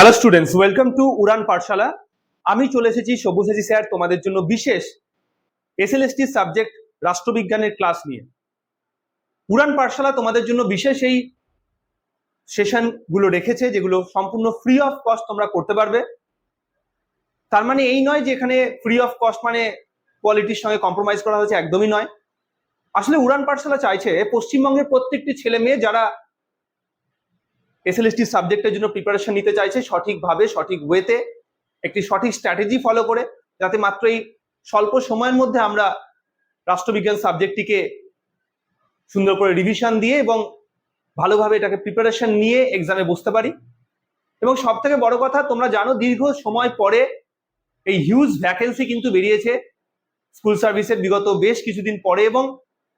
Hello students welcome to Udaan Pathshala আমি চলে এসেছি সব্যসাচী স্যার তোমাদের জন্য বিশেষ এসএলএসটি সাবজেক্ট রাষ্ট্রবিজ্ঞানের ক্লাস নিয়ে। উড়ান পাঠশালা তোমাদের জন্য বিশেষ এই সেশনগুলো রেখেছে, যেগুলো সম্পূর্ণ ফ্রি অফ কস্ট তোমরা করতে পারবে। তার মানে এই নয় যে এখানে ফ্রি অফ কস্ট মানে কোয়ালিটির সঙ্গে কম্প্রোমাইজ করা হয়েছে, একদমই নয়। আসলে উড়ান পাঠশালা চাইছে পশ্চিমবঙ্গের প্রত্যেকটি ছেলে মেয়ে যারা এসএলএসটি সাবজেক্টের জন্য প্রিপারেশন নিতে চাইছে সঠিকভাবে, সঠিক ওয়েতে একটি সঠিক স্ট্র্যাটেজি ফলো করে, যাতে মাত্র এই স্বল্প সময়ের মধ্যে আমরা রাষ্ট্রবিজ্ঞান সাবজেক্টটিকে সুন্দর করে রিভিশন দিয়ে এবং ভালোভাবে এটাকে প্রিপারেশন নিয়ে এক্সামে বসতে পারি। এবং সব থেকে বড় কথা, তোমরা জানো দীর্ঘ সময় পরে এই হিউজ ভ্যাকেন্সি কিন্তু বেরিয়েছে। স্কুল সার্ভিসের বিগত বেশ কিছুদিন পরে এবং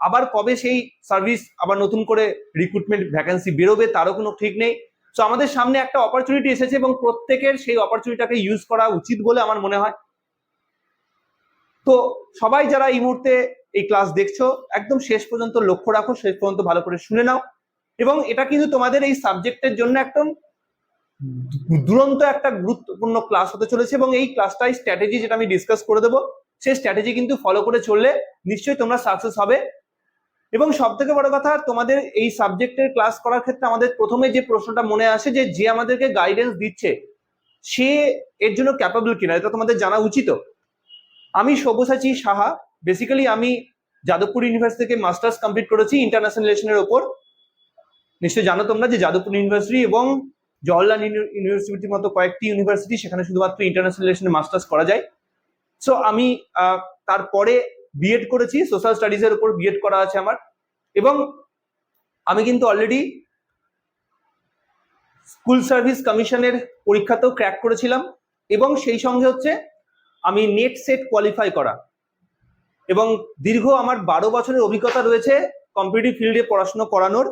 আবার কবে সেই সার্ভিস আবার নতুন করে রিক্রুটমেন্ট ভ্যাকেন্সি বেরোবে তারও কোনো ঠিক নেই। তো আমাদের সামনে একটা অপরচুনিটি এসেছে এবং প্রত্যেকের সেই অপরচুনিটিটাকে ইউজ করা উচিত বলে আমার মনে হয়। তো, সবাই যারা এই মুহূর্তে এই ক্লাস দেখছ, একদম শেষ পর্যন্ত লক্ষ্য রাখো, শেষ পর্যন্ত ভালো করে শুনে নাও। এবং এটা কিন্তু তোমাদের এই সাবজেক্টের জন্য একদম দুরন্ত একটা গুরুত্বপূর্ণ ক্লাস হতে চলেছে এবং এই ক্লাসটাই স্ট্র্যাটেজি যেটা আমি ডিসকাস করে দেবো, সেই স্ট্র্যাটেজি কিন্তু ফলো করে চললে নিশ্চয়ই তোমরা সাকসেস হবে। এবং সব থেকে বড় কথা, তোমাদের এই সাবজেক্টের ক্লাস করার ক্ষেত্রে আমাদের প্রথমে যে প্রশ্নটা মনে আসে যে যে আমাদেরকে গাইডেন্স দিচ্ছে, সে এর জন্য ক্যাপাবল কিনা, এটা তোমাদের জানা উচিত। আমি সব্যসাচী সাহা বেসিক্যালি আমি যাদবপুর ইউনিভার্সিটি থেকে মাস্টার্স কমপ্লিট করেছি ইন্টারন্যাশনাল রিলেশনের ওপর। নিশ্চয়ই জানো তোমরা যে যাদবপুর ইউনিভার্সিটি এবং জওয়াহরলাল ইউনিভার্সিটির মতো কয়েকটি ইউনিভার্সিটি সেখানে শুধুমাত্র ইন্টারন্যাশনাল রিলেশনে মাস্টার্স করা যায়। সো আমি তারপরে বিএড করেছি সোশ্যাল স্টাডিজ এর উপর বিএড করা আছে আমার। এবং আমি কিন্তু অলরেডি স্কুল সার্ভিস কমিশনের পরীক্ষাতেও ক্র্যাক করেছিলাম। এবং সেই সঙ্গে হচ্ছে আমি নেট সেট কোয়ালিফাই করা। এবং দীর্ঘ আমার বারো বছরের অভিজ্ঞতা রয়েছে কম্পিটিটিভ ফিল্ডে পড়াশোনা করানোর।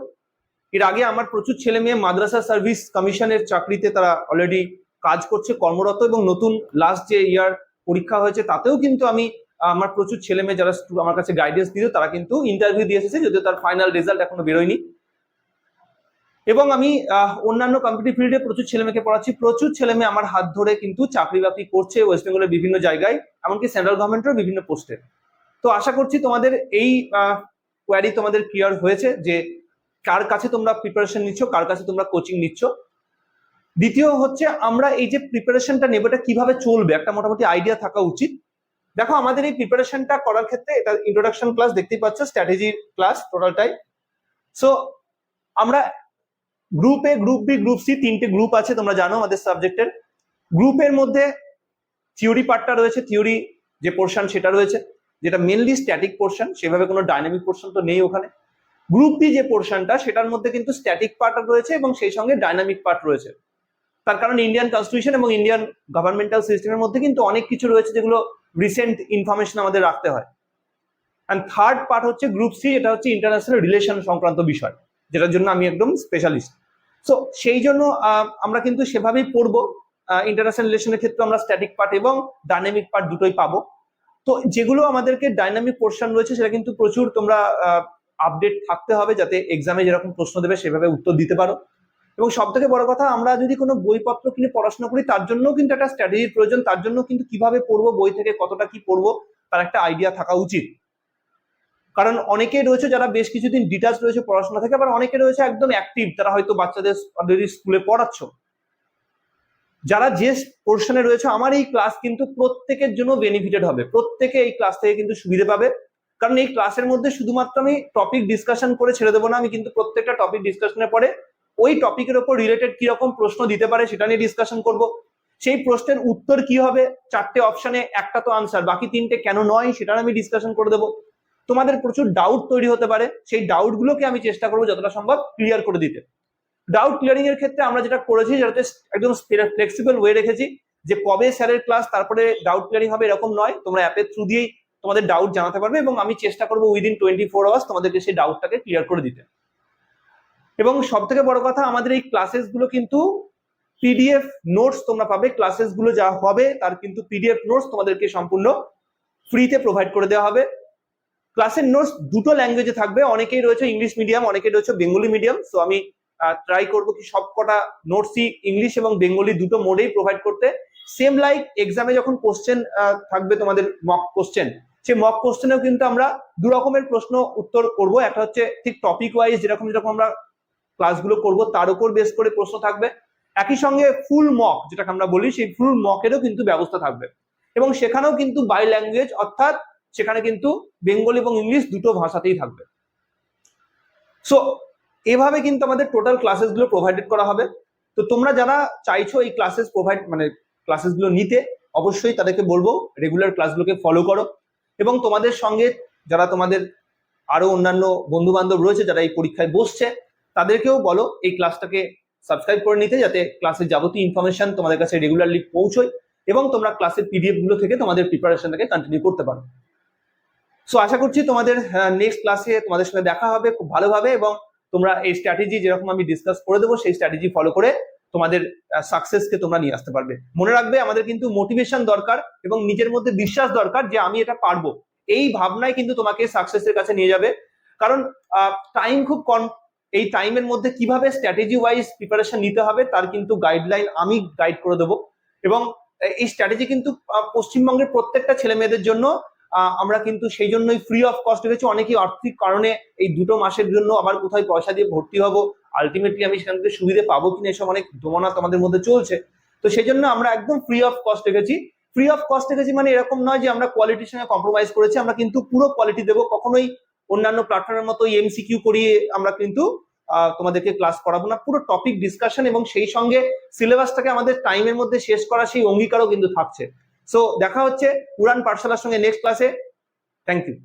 এর আগে আমার প্রচুর ছেলে মেয়ে মাদ্রাসা সার্ভিস কমিশনের চাকরিতে তারা অলরেডি কাজ করছে, কর্মরত এবং নতুন লাস্ট যে ইয়ার পরীক্ষা হয়েছে, তাতেও কিন্তু আমি আমার প্রচুর ছেলে মেয়ে যারা আমার কাছে গাইডেন্স দিত তারা কিন্তু ইন্টারভিউ দিয়ে এসেছে, যদিও তার ফাইনাল রেজাল্ট এখনও বেরোয়নি। এবং আমি অন্যান্য কম্পিটিভ ফিল্ডে প্রচুর ছেলে মেয়েকে পড়াচ্ছি, প্রচুর ছেলে মেয়ে আমার হাত ধরে কিন্তু চাকরি বাকরি করছে ওয়েস্ট বেঙ্গলের বিভিন্ন জায়গায়, এমনকি সেন্ট্রাল গভর্নমেন্টের বিভিন্ন পোস্টে তো আশা করছি তোমাদের এই কোয়ারি তোমাদের ক্লিয়ার হয়েছে যে কার কাছে তোমরা প্রিপারেশন নিচ্ছ, কার কাছে তোমরা কোচিং নিচ্ছ। দ্বিতীয় হচ্ছে, আমরা এই যে প্রিপারেশনটা নেব, এটা কীভাবে চলবে? একটা মোটামুটি আইডিয়া থাকা উচিত। দেখো, আমাদের এই প্রিপারেশনটা করার ক্ষেত্রে এটা ইন্ট্রোডাকশন ক্লাস দেখতেই পাচ্ছ স্ট্র্যাটেজি ক্লাস টোটালটাই সো আমরা group A group B group C তিনটে গ্রুপ আছে, তোমরা জানো আমাদের সাবজেক্টের গ্রুপের মধ্যে থিওরি পার্টটা রয়েছে থিওরি যে পোর্শন সেটা রয়েছে, যেটা মেনলি স্ট্যাটিক পোর্শন সেভাবে কোনো ডাইনামিক পোর্শন তো নেই ওখানে। গ্রুপ বি যে পোর্শনটা সেটার মধ্যে কিন্তু স্ট্যাটিক পার্ট রয়েছে এবং সেই সঙ্গে ডাইনামিক পার্ট রয়েছে। তার কারণ ইন্ডিয়ান কনস্টিটিউশন এবং ইন্ডিয়ান গভর্নমেন্টাল সিস্টেমের মধ্যে কিন্তু অনেক কিছু রয়েছে যেগুলো রিসেন্ট ইনফরমেশন আমাদের রাখতে হয়। অ্যান্ড থার্ড পার্ট হচ্ছে গ্রুপ সি এটা হচ্ছে ইন্টারন্যাশনাল রিলেশন সংক্রান্ত বিষয়, যেটার জন্য আমি একদম স্পেশালিস্ট সো সেই জন্য আমরা কিন্তু সেভাবেই পড়ব। ইন্টারন্যাশনাল রিলেশনের ক্ষেত্রে আমরা স্ট্যাটিক পার্ট এবং ডাইনামিক পার্ট দুটোই পাবো। তো যেগুলো আমাদেরকে ডাইনামিক পোর্শন রয়েছে, সেটা কিন্তু প্রচুর তোমরা আপডেট থাকতে হবে যাতে এক্সামে যেরকম প্রশ্ন দেবে সেভাবে উত্তর দিতে পারো। এবং সব থেকে বড় কথা, আমরা যদি কোনো বইপত্র কিনে পড়াশোনা করি, তার জন্য কিন্তু একটা স্ট্র্যাটেজির প্রয়োজন, তার জন্য কিন্তু কীভাবে পড়ব, বই থেকে কতটা কি পড়ব, তার একটা আইডিয়া থাকা উচিত। কারণ অনেকে রয়েছে যারা বেশ কিছুদিন ডিটাচ রয়েছে পড়াশোনা থেকে, আবার অনেকে রয়েছে একদম অ্যাক্টিভ তারা হয়তো বাচ্চাদের অলরেডি স্কুলে পড়াচ্ছ। যারা যে পোর্শনে রয়েছে, আমার এই ক্লাস কিন্তু প্রত্যেকের জন্য বেনিফিটেড হবে। প্রত্যেকে এই ক্লাস থেকে কিন্তু সুবিধা পাবে। কারণ এই ক্লাসের মধ্যে শুধুমাত্র আমি টপিক ডিসকাশন করে ছেড়ে দেবো না, আমি কিন্তু প্রত্যেকটা টপিক ডিসকাশনের পরে ওই টপিকের ওপর রিলেটেড কি রকম প্রশ্ন দিতে পারে সেটা নিয়ে ডিসকাশন করব। সেই প্রশ্নের উত্তর কি হবে? চারটে অপশনে একটা তো আনসার বাকি তিনটে কেন নয় সেটা আমি ডিসকাশন করে দেবো। তোমাদের প্রচুর ডাউট তৈরি হতে পারে, সেই ডাউট গুলোকে আমি চেষ্টা করব যতটা সম্ভব ক্লিয়ার করে দিতে। ডাউট ক্লিয়ারিং এর ক্ষেত্রে আমরা যেটা করেছি যেটাতে একদম ফ্লেক্সিবল ওয়ে রেখেছি, যে কবে স্যারের ক্লাস তারপরে ডাউট ক্লিয়ারিং হবে এরকম নয়, তোমরা অ্যাপের থ্রু দিয়েই তোমাদের ডাউট জানাতে পারবে এবং আমি চেষ্টা করব উইদিন টোয়েন্টি ফোর আওয়ার্স তোমাদেরকে সেই ডাউটটাকে ক্লিয়ার করে দিতে। এবং সব থেকে বড় কথা, আমাদের এই ক্লাসেসগুলো কিন্তু পিডিএফ নোটস তোমরা পাবে। ক্লাসেসগুলো যা হবে তার কিন্তু পিডিএফ নোটস তোমাদেরকে সম্পূর্ণ ফ্রিতে প্রোভাইড করে দেওয়া হবে। ক্লাসের নোটস দুটো ল্যাঙ্গুয়েজে থাকবে। অনেকেই রয়েছে ইংলিশ মিডিয়াম অনেকেই রয়েছে বেঙ্গলি মিডিয়াম সো আমি ট্রাই করব কি সব কটা নোটসই ইংলিশ এবং বেঙ্গলি দুটো মোডেই প্রোভাইড করতে। সেম লাইক এক্সামে যখন কোশ্চেন থাকবে তোমাদের মক কোশ্চেন সেই মক কোশ্চেনেও কিন্তু আমরা দু রকমের প্রশ্ন উত্তর করব। একটা হচ্ছে ঠিক টপিক ওয়াইজ যেরকম যেরকম আমরা ক্লাসগুলো করব, তার উপর বেস করে প্রশ্ন থাকবে। একই সঙ্গে ফুল মক যেটাকে আমরা বলি, সেই ফুল মকেরও কিন্তু ব্যবস্থা থাকবে। এবং সেখানেও কিন্তু বাই ল্যাঙ্গুয়েজ অর্থাৎ সেখানে কিন্তু বেঙ্গলি এবং ইংলিশ দুটো ভাষাতেই থাকবে। সো এভাবে কিন্তু আমাদের টোটাল ক্লাসেসগুলো প্রোভাইডেড করা হবে। তো তোমরা যারা চাইছো এই ক্লাসেস প্রোভাইড মানে ক্লাসেসগুলো নিতে, অবশ্যই তাদেরকে বলব রেগুলার ক্লাসগুলোকে ফলো করো। এবং তোমাদের সঙ্গে যারা তোমাদের আরও অন্যান্য বন্ধু বান্ধব রয়েছে, যারা এই পরীক্ষায় বসছে তাদেরকেও বলো, এই ক্লাসটাকে সাবস্ক্রাইব করে নিতে যাতে ক্লাসের যাবতীয় ইনফরমেশন তোমাদের কাছে রেগুলারলি পৌঁছয় এবং তোমরা ক্লাসের পিডিএফগুলো থেকে তোমাদের প্রিপারেশনটাকে কন্টিনিউ করতে পারো। সো আশা করছি তোমাদের নেক্সট ক্লাসে তোমাদের সঙ্গে দেখা হবে খুব ভালোভাবে এবং তোমরা এই স্ট্র্যাটেজি যেরকম আমি ডিসকাস করে দেবো, সেই স্ট্র্যাটেজি ফলো করে তোমাদের সাকসেসকে তোমরা নিয়ে আসতে পারবে। মনে রাখবে, আমাদের কিন্তু মোটিভেশন দরকার এবং নিজের মধ্যে বিশ্বাস দরকার যে আমি এটা পারব। এই ভাবনাই কিন্তু তোমাকে সাকসেসের কাছে নিয়ে যাবে। কারণ টাইম খুব এই টাইমের মধ্যে কীভাবে স্ট্র্যাটেজি ওয়াইজ প্রিপারেশন নিতে হবে, তার কিন্তু গাইডলাইন আমি গাইড করে দেবো। এবং এই স্ট্র্যাটেজি কিন্তু পশ্চিমবঙ্গের প্রত্যেকটা ছেলে মেয়েদের জন্য আমরা কিন্তু সেই জন্যই ফ্রি অফ কস্ট রেখেছি। অনেকেই আর্থিক কারণে এই দুটো মাসের জন্য আবার কোথায় পয়সা দিয়ে ভর্তি হব আলটিমেটলি আমি সেখান থেকে সুবিধে পাবো কিনা এসব অনেক দোমনাথ আমাদের মধ্যে চলছে। তো সেই জন্য আমরা একদম ফ্রি অফ কস্ট রেখেছি। ফ্রি অফ কস্ট রেখেছি মানে এরকম নয় যে আমরা কোয়ালিটির সঙ্গে কম্প্রোমাইজ করেছি, আমরা কিন্তু পুরো কোয়ালিটি দেবো। কখনোই অন্যান্য প্ল্যাটফর্মের মতো এমসিকিউ করিয়ে আমরা কিন্তু তোমাদেরকে ক্লাস করাবো না। পুরো টপিক ডিসকাশন এবং সেই সঙ্গে সিলেবাসটাকে আমাদের টাইমের মধ্যে শেষ করা সেই অঙ্গীকারও কিন্তু থাকছে। সো দেখা হচ্ছে উড়ান পাঠশালার সঙ্গে নেক্সট ক্লাসে থ্যাংক ইউ